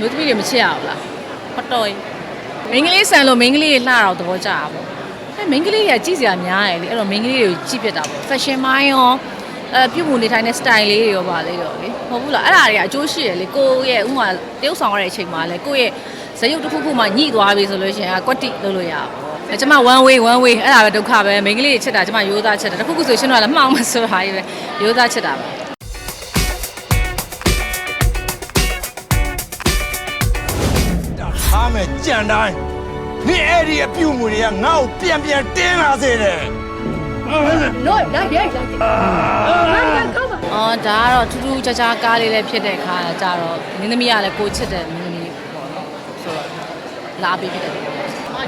မျိုးသမီးတွေမချစ်ရဘူးလားဟောတော်ကြီးမိန်းကလေးဆန်လို့မိန်းကလေးတွေလှတော့သဘောကျတာပေါ့အဲမိန်းကလေးတွေကကြည့်စရာများတယ်လေအဲ့တော့မိန်းကလေးတွေကိုကြည့်ပြစ်တာပေါ့ fashion မိုင်းရောအဲပြုတ်မှုနေထိုင်တဲ့ style လေးတွေရောပါလေရောလေမဟုတ်ဘူးလားအဲ့ဒါတွေကအကျိုးရှိရလေကိုယ့်ရဲ့ဥမာတရုပ်ဆောင်ရတဲ့အချိန်မှာလေကိုယ့်ရဲ့ဇယုတ်တစ်ခုခုမှညှိသွားပြီဆိုလို့ရှိရင်ကွက်တိလုပ်လို့ရပါဘူးအဲကျမ one way one way အဲ့ဒါပဲဒုက္ခပဲမိန်းကလေးတွေချစ်တာကျမရိုးသားချစ်တာတစ်ခုခုဆိုရှင်တော့လည်းမှောင်မဆိုတာကြီးပဲရိုးသားချစ်တာပဲ ထားမယ်ကြံတိုင်းနင်အဲ့ဒီအပြုတ်မှုတွေကငါ့ကိုပြန်ပြန်တင်းလာစေတယ်အော်ဒါကတော့ထူးထူးခြားခြားကားလေးလည်းဖြစ်တဲ့ခါကြတော့မင်းသမီးကလည်းကိုချစ်တဲ့မင်းသမီးပေါ့နော်ဆိုတော့လာပေးဖြစ်တယ်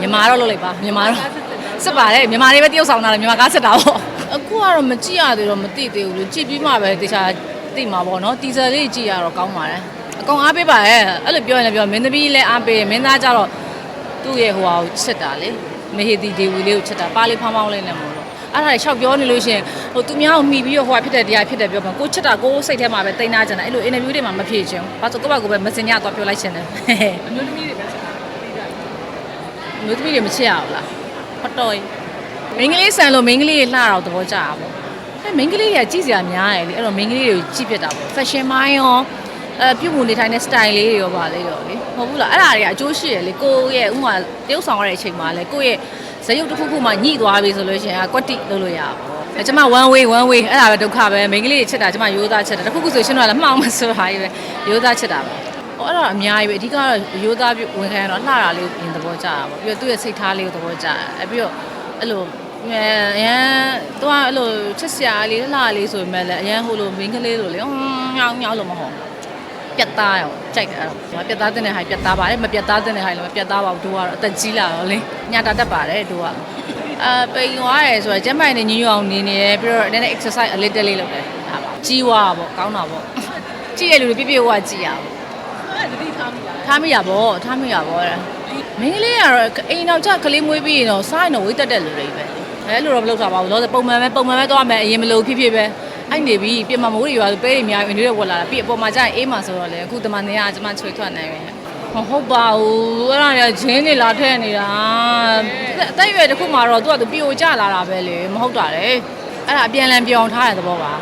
မြန်မာတော့လုပ်လိုက်ပါမြန်မာတော့စစ်ပါတယ်မြန်မာတွေပဲတယောက်ဆောင်တာလေမြန်မာကားစစ်တာပေါ့အခုကတော့မကြည့်ရသေးတော့မသိသေးဘူးလို့ကြည့်ပြီးမှပဲတခြားသိမှာပေါ့နော်တီဇာလေးကြည့်ရတော့ကောင်းပါတယ်အ ကောင်အားပေးပါရဲ့အဲ့လိုပြောရင်လည်းပြောမင်းသမီးလည်းအားပေးတယ်မင်းသားကြတော့သူ့ရဲ့ဟိုဟာကိုချစ်တာလေမဟေတီဒေဝီလေးကိုချစ်တာပါလေးဖောင်းဖောင်းလေးနဲ့မို့လို့အဲ့ဒါတွေရှောက်ပြောနေလို့ရှရင်ဟိုသူများကိုမှီပြီးတော့ဟိုကဖြစ်တဲ့တရားဖြစ်တယ်ပြောမှာကိုချစ်တာကိုစိတ်ထဲမှာပဲတိတ်နာကြတယ်အဲ့လိုအင်တာဗျူးတွေမှာမဖြေချင်ဘူးဘာလို့ကိုယ့်ဘာကိုယ်ပဲမစင်ညတော့ပြောလိုက်ချင်တယ်အမျိုးသမီးတွေပဲအမျိုးသမီးတွေမချစ်ရဘူးလားဟောတော်ကြီးမိန်းကလေးဆန်လို့မိန်းကလေးတွေလှတော့သဘောကျတာပေါ့အဲမိန်းကလေးတွေကကြည့်စရာများတယ်လေအဲ့တော့မိန်းကလေးတွေကိုကြည့်ပြစ်တာပေါ့ fashion မိုင်းရော အဲပြုတ်မှုနေထိုင်တဲ့ style လေးတွေရောပါလေရောလေမဟုတ်ဘူးလားအဲ့ဒါတွေကအကျိုးရှိရလေကိုယ့်ရဲ့ဥမာတရုပ်ဆောင်ရတဲ့အချိန်မှာလေကိုယ့်ရဲ့ဇယုတ်တစ်ခုခုမှညှိသွားပြီဆိုလို့ရှိရင်ကွက်တိလုပ်လို့ရပါဘူးအဲကျမ one way one way အဲ့ဒါပဲဒုက္ခပဲမိန်းကလေးတွေချစ်တာကျမရိုးသားချစ်တာတစ်ခုခုဆိုရှင်တော့လည်းမှောင်မဆိုတာကြီးပဲရိုးသားချစ်တာပဲဟောအဲ့ဒါအများကြီးပဲအဓိကတော့ရိုးသားပြီးဝင်ခံရတော့လှတာလေးကိုပြင်သဘောကျတာပေါ့ပြီးတော့သူ့ရဲ့စိတ်ထားလေးကိုသဘောကျတယ်အဲပြီးတော့အဲ့လိုအဲအရန်သူကအဲ့လိုချစ်စရာလေးလှလေးဆိုပေမဲ့လည်းအရန်ဟိုလိုမိန်းကလေးလိုလေညောင်းညောင်းလို့မဟုတ် ပြတ်သားရောကြိုက်တယ်အဲ့တော့ပြတ်သားတဲ့ဟာပြတ်သားပါတယ်မပြတ်သားတဲ့ဟာလည်းမပြတ်သားပါဘူးတို့ကတော့အသက်ကြီးလာတော့လေညတာတက်ပါတယ်တို့ကအာပိန်သွားတယ်ဆိုတော့ကျမနဲ့ညညအောင်နေနေတယ်ပြီးတော့နည်းနည်း exercise အလေးတက်လေးလုပ်တယ်ဟာပါကြီးွားပေါ့ကောင်းတာပေါ့ကြည့်ရလူတွေပြည့်ပြည့်ဝဝကြည့်ရပါထားမိရပါဘောထားမိရပါဘောတဲ့မင်းကလေးကတော့အိမ်တော့ကြကလေးမွေးပြီးရင်တော့စားရင်တော့ဝိတ်တက်တဲ့လူတွေပဲအဲလိုတော့မလုပ်တာပါဘူးလောဆယ်ပုံမှန်ပဲပုံမှန်ပဲသွားမယ်အရင်မလို့ဖြစ်ဖြစ်ပဲ အဲ့နေပြီပြင်မမိုးတွေရွာပဲတွေများဝင်တွေဝက်လာတာပြီးအပေါ်မှာကျရင်အေးမှာဆိုတော့လေအခုတမန်နေကကျမချွေထွက်နိုင်ပဲဟုတ်ပါဘူးအဲ့ဒါရဂျင်းနေလာထည့်နေတာအသက်အရွယ်တစ်ခုမှတော့သူကသူပြိုကျလာတာပဲလေမဟုတ်တာလေအဲ့ဒါအပြန်လန်ပြောင်းထားတဲ့သဘောပါ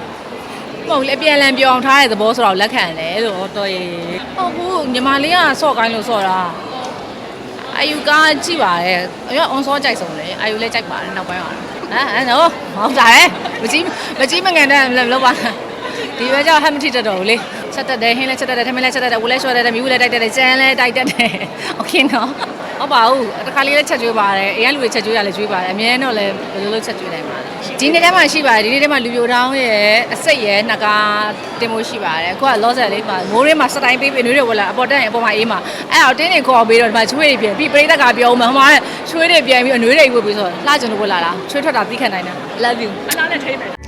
မဟုတ်လေအပြန်လန်ပြောင်းထားတဲ့သဘောဆိုတော့လက်ခံတယ်လို့တော်ရည်ဟုတ်ဘူးညီမလေးကဆော့ကိုင်းလို့ဆော့တာ အာယူကကြည့်ပါရဲ့အရွက် on ဆော့ကြိုက်ဆုံးလေအာယူလည်းကြိုက်ပါတယ်နောက်ပိုင်းပါဟမ်အဲ့နော်ဟုတ်တာလေမကြီးမကြီးမငန်တဲ့လောက်ပါဒီပဲကြောင့်ဟမ်မထီတက်တော့ဘူးလေချက်တက်တယ်ဟင်းလည်းချက်တက်တယ်ထမင်းလည်းချက်တက်တယ်ဝလည်းရှော့တက်တယ်မြူးလည်းတိုက်တက်တယ်ကျန်းလည်းတိုက်တက်တယ်โอเคနော် ဟုတ်ပါဘူးတခါလေးလည်းချက်ကျွေးပါတယ်အရင်လူတွေချက်ကျွေးရလဲကျွေးပါတယ်အမြဲတော့လည်းဘယ်လိုလုပ်ချက်ကျွေးနိုင်ပါလဲဒီနေ့တည်းမှရှိပါတယ်ဒီနေ့တည်းမှလူပြိုတောင်းရဲ့အစိတ်ရဲ့နှကားတင်ဖို့ရှိပါတယ်အခုကလောဆယ်လေးမှာမိုးရင်းမှာစတိုင်းပေးပေးနွေးတွေဝလာအပေါ်တက်ရင်အပေါ်မှာအေးမှာအဲ့တော့တင်းနေခေါ်ပေးတော့ဒီမှာချွေးတွေပြန်ပြီးပရိသတ်ကပြောမှဟိုမှာချွေးတွေပြန်ပြီးအနွေးတွေဝတ်ပြီးဆိုလှကျင်လို့ဝတ်လာတာချွေးထွက်တာပြီးခံနိုင်တာ love you အလားနဲ့ထိမ့်မယ်